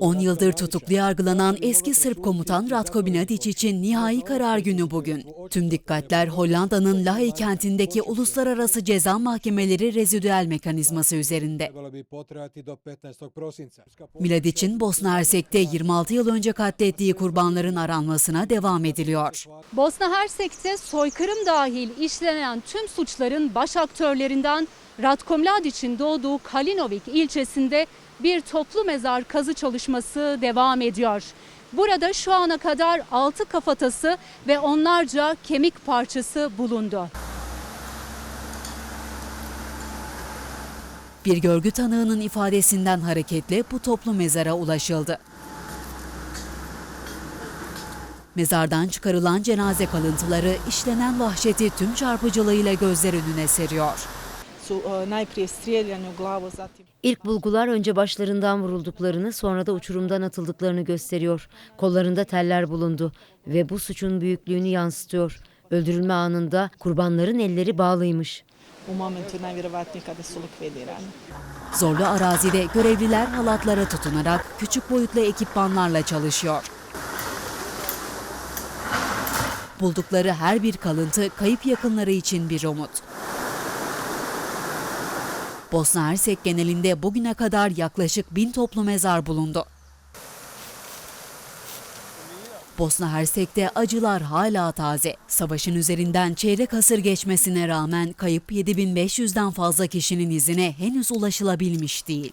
10 yıldır tutuklu yargılanan eski Sırp komutan Ratko Mladic için nihai karar günü bugün. Tüm dikkatler Hollanda'nın Lahey kentindeki Uluslararası Ceza Mahkemeleri rezidüel mekanizması üzerinde. Trebalo bi potrajati do 15. prosinca. Mladic'in Bosna Hersek'te 26 yıl önce katlettiği kurbanların aranmasına devam ediliyor. Bosna Hersek'te soykırım dahil işlenen tüm suçların baş aktörlerinden Ratko Mladic'in doğduğu Kalinovik ilçesinde bir toplu mezar kazı çalışması devam ediyor. Burada şu ana kadar 6 kafatası ve onlarca kemik parçası bulundu. Bir görgü tanığının ifadesinden hareketle bu toplu mezara ulaşıldı. Mezardan çıkarılan cenaze kalıntıları işlenen vahşeti tüm çarpıcılığıyla gözler önüne seriyor. Su e, najprije strijeljani u glavu, zatim İlk bulgular önce başlarından vurulduklarını sonra da uçurumdan atıldıklarını gösteriyor. Kollarında teller bulundu ve bu suçun büyüklüğünü yansıtıyor. Öldürülme anında kurbanların elleri bağlıymış. u momentu najvjerovatnije kada su likvidirani. Zorlu arazide görevliler halatlara tutunarak küçük boyutlu ekipmanlarla çalışıyor. Buldukları her bir kalıntı kayıp yakınları için bir umut. Bosna Hersek genelinde bugüne kadar yaklaşık bin toplu mezar bulundu. Bosna Hersek'te acılar hala taze. Savaşın üzerinden çeyrek asır geçmesine rağmen kayıp 7500'den fazla kişinin izine henüz ulaşılabilmiş değil.